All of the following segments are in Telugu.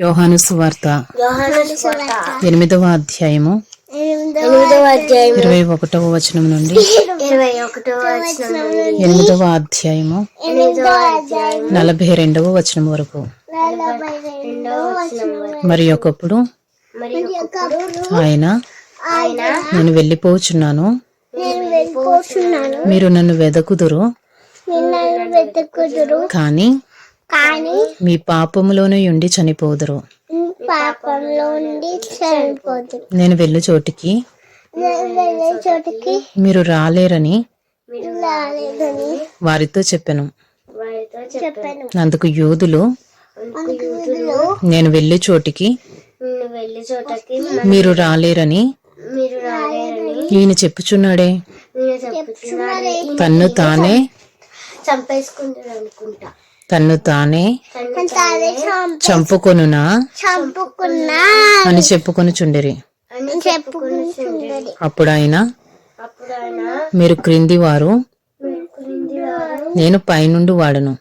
యోహాను సువార్త ఎనిమిదవ అధ్యాయము ఇరవై ఒకటవ వచనం నుండి ఎనిమిదవ అధ్యాయము నలభై రెండవ వచనం వరకు. మరి ఒకప్పుడు ఆయన నేను వెళ్ళిపోచున్నాను. మీరు నన్ను వెదకుదురు. కానీ మీ పాపములోనే ఉండి చనిపోదురు. పాపంలో నేను వెళ్ళు చోటికి నేను వెళ్ళే చోటికి మీరు రాలేరని మీరు రాలేదని వారితో చెప్పాను. వారితో చెప్పాను. అందుకు యూదులు యూదులు నేను వెళ్ళే చోటికి నిన్ను వెళ్ళే చోటకి మీరు రాలేరని మీరు రాలేరని ఈయన చెప్పుచున్నాడే. నేను చెప్తున్నాను తన్ను తానే చంపేసుకుంటారు అనుకుంటా. తన్ను తానే చంపుకొనునా? చంపుకున్నా. అని చెప్పుకొని చుండిరి. అని చెప్పుకుని ఉండేది అప్పుడు ఆయన అప్పుడు ఆయన మీరు క్రింది వారు నేను పైనుండి వాడను.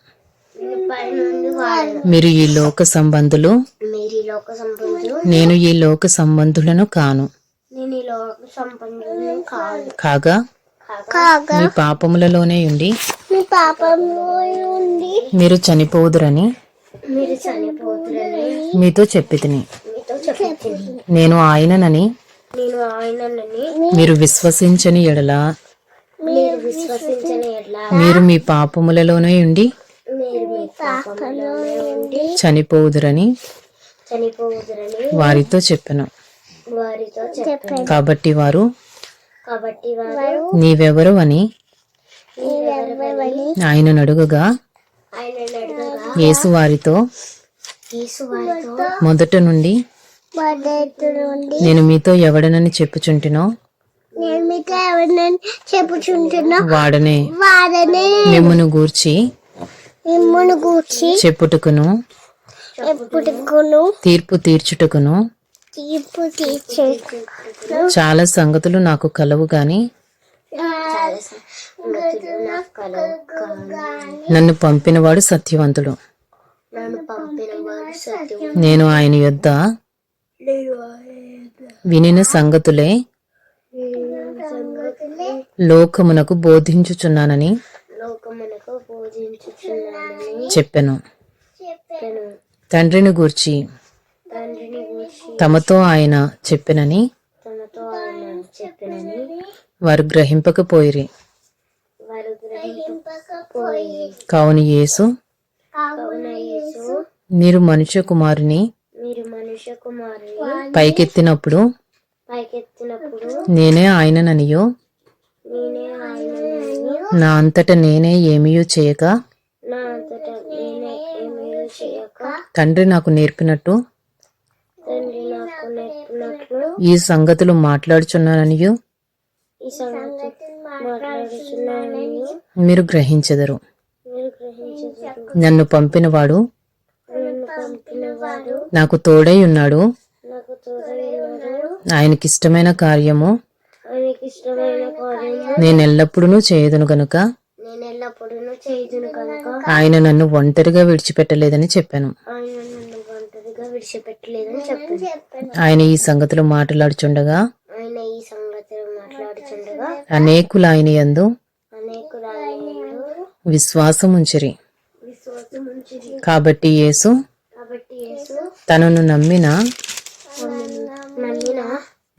మీరు ఈ లోక సంబంధులు నేను ఈ లోక సంబంధులను కాను. కాగా మీ పాపములలోనే ఉండి మీ మీరు చనిపోదురని మీరు చనిపోతురని మీతో చెప్పి మీతో చెప్పింది నేను ఆయననని నేను ఆయనని మీరు విశ్వసించని ఎడల. మీరు విశ్వసించని ఎట్లా మీరు మీ పాపములలోనే ఉండి మీరు మీ పాపంలో ఉండి చనిపోదురని చనిపోదురని వారితో చెప్పాను. వారితో చెప్పాను. కాబట్టి వారు కాబట్టి వారు నీవెవరు అని ఆయన అడుగగా ఆయన అడగగా యేసు వారితో యేసు వారితో మొదట నుండి నేను మీతో ఎవడనని చెప్పుచుంటినో చెప్పుచుంటున్నా వాడనే వారనే మిమ్మును గూర్చి మిమ్మును గూర్చి చెప్పుటకును తీర్పు తీర్చుటకును తీర్పు తీర్చే చాలా సంగతులు నాకు కలవు గాని నన్ను పంపినవాడు సత్యవంతుడు. నేను ఆయన యొద్ద వినిన సంగతులే లోకమునకు బోధించుచున్నానని లోకమునకు బోధించుచున్నానని చెప్పెను. తండ్రిని గూర్చి తమతో ఆయన చెప్పెనని తనతో ఆయన చెప్పినని వారు గ్రహింపకపోయిరి. కావున యేసు మీరు మనుష్య కుమారుని పైకెత్తినప్పుడు నేనే ఆయనననియో. నా అంతట నేనే ఏమీయూ చేయక తండ్రి నాకు నేర్పినట్టు ఈ సంగతులు మాట్లాడుచున్నాననియు. ఈ సంగతి మాట్లాడుచున్నానని మీరు గ్రహించెదరు. నన్ను పంపినవాడు నాకు తోడై ఉన్నాడు. ఆయనకిష్టమైన కార్యము నేను ఎల్లప్పుడూ చేయదును గనుక. ఆయన నన్ను ఒంటరిగా విడిచిపెట్టలేదని చెప్పాను. ఆయన ఈ సంగతులు మాట్లాడుచుండగా మాట్లాడుచుండగా అనేకులు ఆయన యందు అనేకులు విశ్వాసం ఉంచిరి విశ్వాసం ఉంచిరి కాబట్టి యేసు తనను నమ్మిన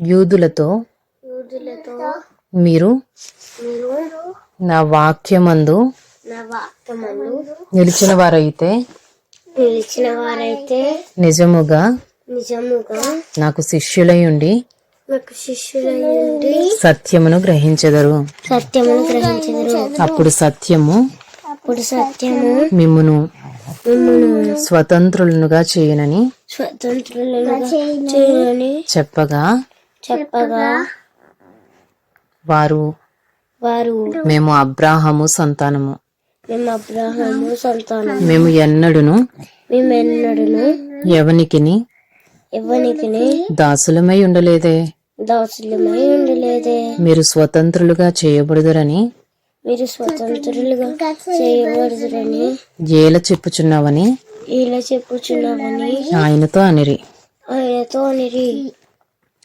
యూదులతో మీరు నా వాక్యమందు నిలిచిన వారైతే నిలిచిన వారైతే నిజముగా నిజముగా నాకు శిష్యులై ఉండి సత్యమును గ్రహించెదరు. సత్యమును గ్రహించదురు. అప్పుడు సత్యము అప్పుడు సత్యము మిమ్మును స్వతంత్రులనుగా చేయనని చెప్పగా చెప్పగా వారు వారు మేము అబ్రాహము సంతానము. మేము అబ్రహాము సంతానం మేము ఎన్నడును మేమెన్నడును ఎవనికిని ఎవనికి దాసులమై ఉండలేదే? ఉండలేదే మీరు స్వతంత్రులుగా చేయబడుదరని మీరు స్వతంత్రులుగా చేయబడుదురని ఏల చెప్పుచున్నావని ఇలా చెప్పుచున్నామని ఆయనతో అనిరి. ఆయనతో నిరి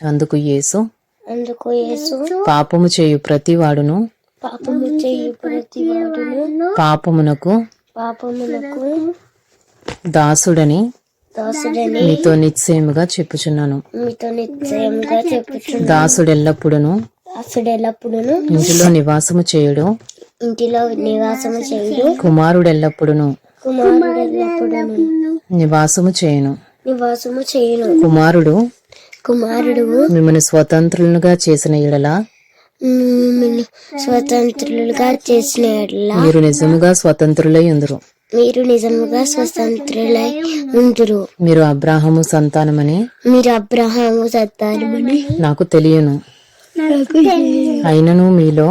అందుకు యేసు అందుకు యేసు పాపము చేయు ప్రతివాడును పాపము చేయు ప్రతి వాడును పాపమునకు పాపమునకు దాసుడని దాసుడని మీతో నిశ్చయముగా చెప్పుచున్నాను. మీతో నిశ్చయంగా చెప్పుచున్నాను. దాసుడెల్లప్పుడును దాసుడు ఎల్లప్పుడును ఇంటిలో నివాసము చేయుడు. ఇంటిలో నివాసము చేయుడు. కుమారుడెల్లప్పుడును కుమారుడు ఎల్లప్పుడును నివాసము చేయును. నివాసము చేయును. కుమారుడు కుమారుడు మిమ్మల్ని స్వతంత్రులుగా చేసిన ఎడల మిమ్మల్ని స్వతంత్రులుగా చేసిన మీరు నిజముగా స్వతంత్రులై ఉందరు. మీరు నిజముగా స్వతంత్రులై ఉంటురు మీరు అబ్రాహము సంతానమని? మీరు అబ్రహాము సత్తారమని నాకు తెలియను. అయినను మీలో?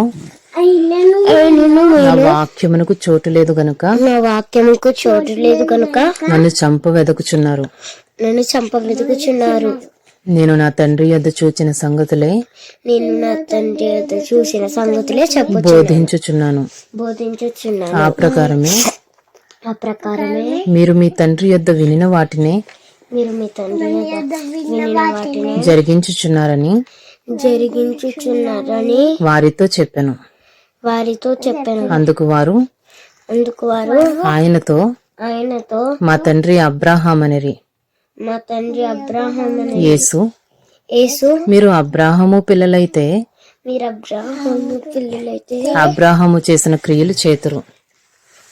నా వాక్యమునకు చోటు లేదు గనుక? నా వాక్యముకు చోటు లేదు కనుక నన్ను చంప వెదకుచున్నారు. నన్ను చంప వెతుకుచున్నారు నేను నా తండ్రి యొద్ద చూచిన సంగతులే నేను నా తండ్రి వద్ద చూసిన సంగతులే చెప్పు బోధించుచున్నాను. బోధించుచున్నాను. ఆ ప్రకారమే ఆ ప్రకారమే మీరు మీ తండ్రి యొద్ద వినిన వాటినే మీరు మీ తండ్రి వినిన వాటిని జరిగించుచున్నారని జరిగించుచున్నారని వారితో చెప్పాను. వారితో చెప్పాను. అందుకు వారు అందుకు వారు ఆయనతో ఆయనతో మా తండ్రి అబ్రాహాం అనిరి మా తండ్రి అబ్రాహముని యేసు యేసు మీరు అబ్రాహాము పిల్లలైతే మీరు అబ్రాహము పిల్లలైతే అబ్రాహాము చేసిన క్రియలు చేతురు.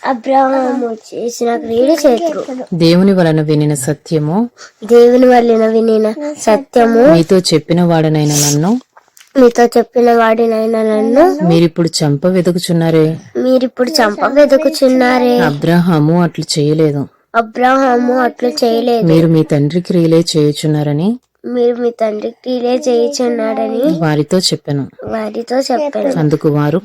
అబ్రాహము చేసిన క్రియలు చేతురు. దేవుని వలన వినిన సత్యము? దేవుని వలన వినిన సత్యము? మీతో చెప్పిన వాడనైన నన్ను? మీతో చెప్పిన వాడినైనా నన్ను? మీరిప్పుడు చంప వెతుకుచున్నారే? మీరిప్పుడు చంప వెతుకుచున్నారే? అబ్రాహాము అట్లు చేయలేదు. అబ్రాహాము అట్లు చేయలేదు. మీరు మీ తండ్రి క్రియలే చేయుచున్నారని? మీరు మీ తండ్రి క్రియలే చేయుచున్నాడని వారితో చెప్పాను. వారితో చెప్పాను. అందుకు వారు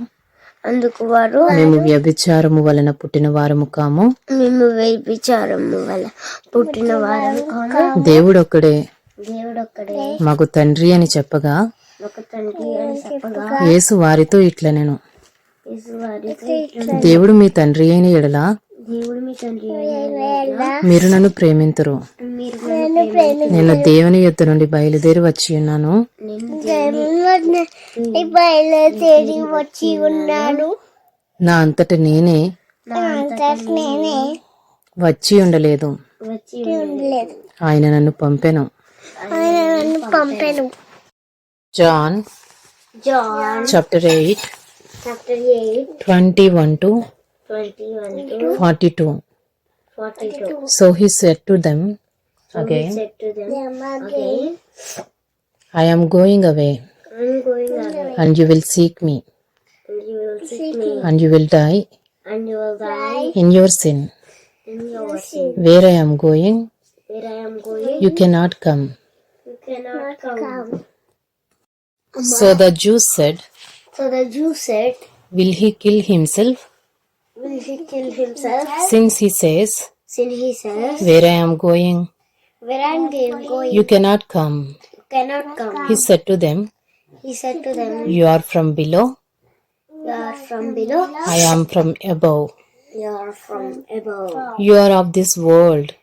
అందుకు వారు మేము వ్యభిచారము వలన పుట్టిన వారము కాము. మేము వ్యభిచారము వల్ల పుట్టిన వారం కాక దేవుడొక్కడే. దేవుడు ఒక్కడే మాకు తండ్రి అని చెప్పగా ఒక తండ్రి అని చెప్పగా. యేసు వారితో ఇట్ల నేను దేవుడు మీ తండ్రి అయిన ఎడల మీరు నన్ను ప్రేమింతురు. మీరు నన్ను ప్రేమించు. నేను దేవుని యొద్ద నుండి బయలుదేరి వచ్చి ఉన్నాను. బయలుదేరి వచ్చి ఉన్నాను. నా అంతట నేనే నా అంతట నేనే వచ్చి ఉండలేదు. వచ్చి ఉండలేదు. ఆయన నన్ను పంపెను. ఆయన నన్ను పంపాను. John John chapter eight chapter eight twenty one to 42. 42. So he said to them again, said to them again, I am going away, I'm going away, and you will seek me, and you will seek me, and you will die and you will die in your sin. in your sin. Where I am going, Where I am going, you cannot come. you cannot come. So the Jews said, So the Jew said, Will he kill himself? Will he kill himself? Since he says, Since he says, Where I am going, Where I am going, you cannot come. you cannot come. He said to them, He said to them, You are from below, You are from below, I am from above. you are from above. You are of this world,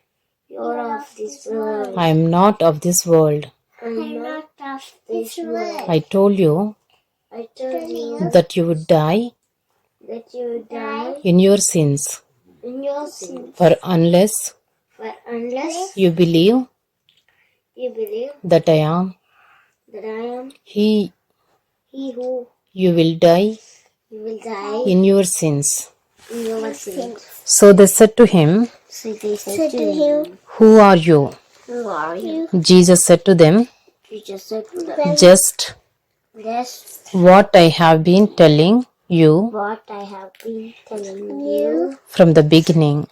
You are of this world. I am not of this world. I am not of this world. I told you I told you that you would die that you die in your sins, in your sin. for unless For unless you believe you believe that I am that I am He, He who you will die you will die in your sins. in your sins. So they said to him, So they said to him, Who are you? Who are you? Jesus said to them, Jesus said to them, Just That's what I have been telling you? What I have been telling you. From the beginning.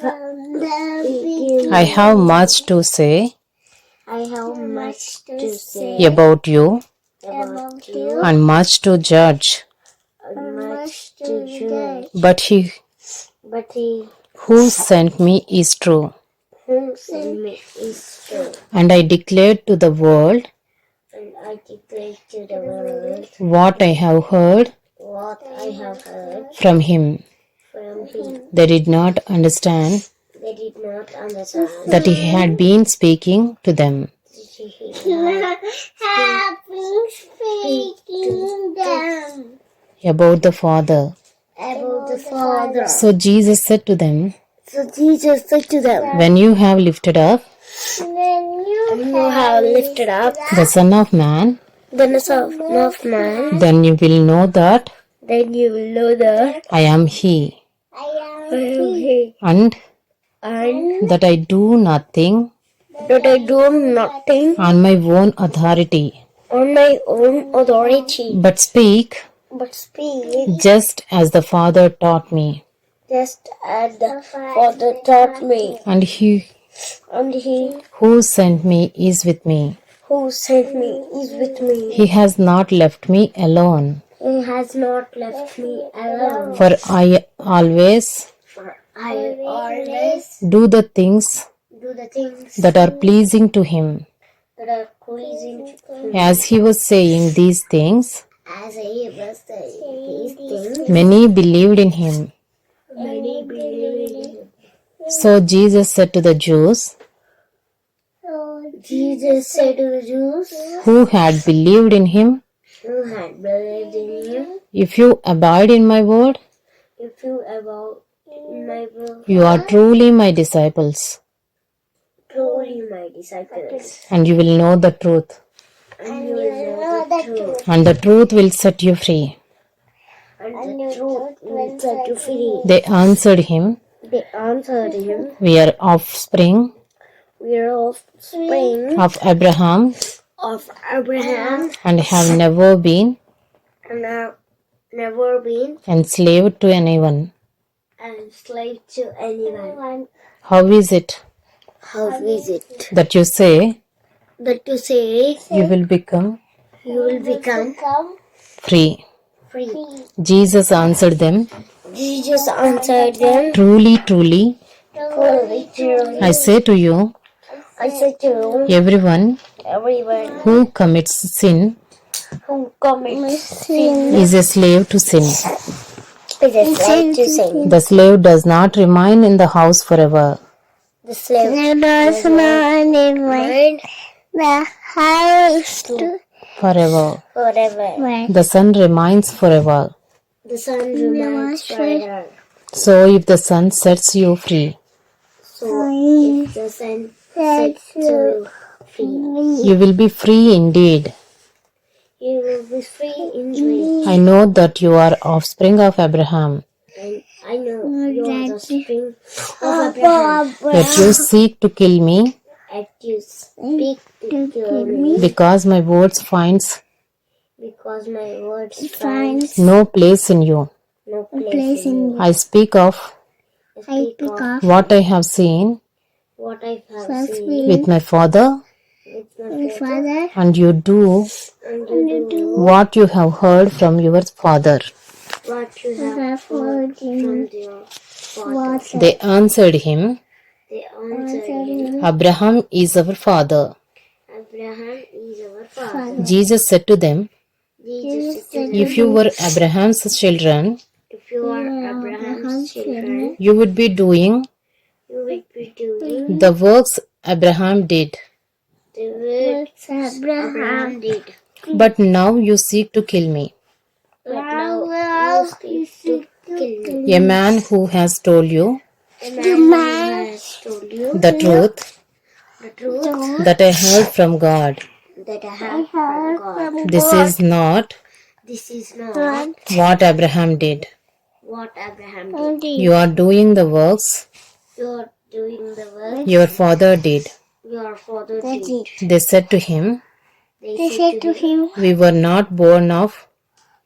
from the beginning. I have much to say. I have much to say. About you. About you. And much to judge, and much to judge. but he But he who sent me is true, who sent me is true. and I declared to the world And I declare to the world what I have heard what I have heard from him. from him. They did not understand They did not understand. that he had been speaking to them. Having speaking them about the Father. about the Father. So Jesus said to them, So Jesus said to them, When you have lifted up When you have lifted up the Son of Man, the Son of Man, then you will know that then you will know that I am He, I am He, and? And that I do nothing. that I do nothing on my own authority, on my own authority, but speak. But speak. Just as the Father taught me. just as the Father taught me. And He And He who sent me is with me. who sent me is with me. He has not left me alone, He has not left me alone. for I always For I always do the things do the things that are pleasing to Him. that are pleasing to Him. As he was saying these things, As I was saying these things, many believed in him. many believed in Him. So Jesus said to the Jews Jesus said to the Jews who had believed in him, who had believed in Him, If you abide in my word, If you about in my will, you are truly my disciples, truly my disciples, and you will know the truth, and you will know the truth, and the truth will set you free. and the truth will set you free. They answered him, They answered him, We are offspring We are offspring of Abraham of Abraham and have never been and have never been enslaved to anyone. enslaved to anyone. How is it How is it that you say that you say you will become you will become free? free? Jesus answered them, Jesus answered them, Truly, truly, Truly, truly, I say to you, I say to you, everyone everyone who commits sin who commits sin is a slave to sin. is a slave to sin. The slave does not remain in the house forever. The slave does not remain the house Forever. forever. The son remains forever. The sun remains forever. So if the son sets you free, So if the sun sets you free, you will be free indeed. you will be free indeed. I know that you are offspring of Abraham, I know you are the spring of oh, Abraham. yet you seek to kill me As you speak to kill me, because my words finds because my words find no place in you. no place in you. I speak of I speak of what I have seen what I have seen. with my father, with my father, and you do? And you do. what you have heard from your father. what you have heard from your father. They answered him, They answered him, Abraham is our father. Abraham is our father. Jesus said to them, Jesus said, If you were Abraham's children, if you are Abraham's children, you would be doing you will be doing the works Abraham did. the works Abraham did. But now you seek to kill me, But now you seek to kill me. a man who has told you The man who has told you the truth the truth that I heard from God. that I have from God. This is not This is not what Abraham did. what Abraham did. You are doing the works You are doing the work your father did. your father did. They said to him, They said to him, We were not born of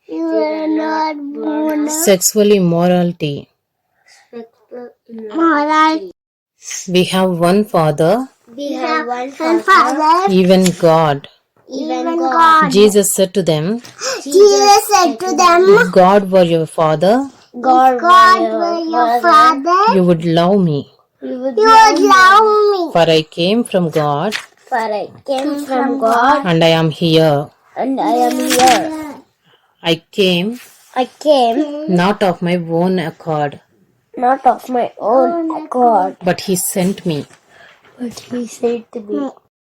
You are not born of sexual immorality. sexual immorality. We have one father, We have one father, even God. even God. Jesus said to them, Jesus said to them, If God were your father, God, God, were your father, you would love me. You would love me. For I came from God, For I came from God, and I am here. and I am here. I came I came not of my own accord, not of my own accord, but he sent me. but he said to me,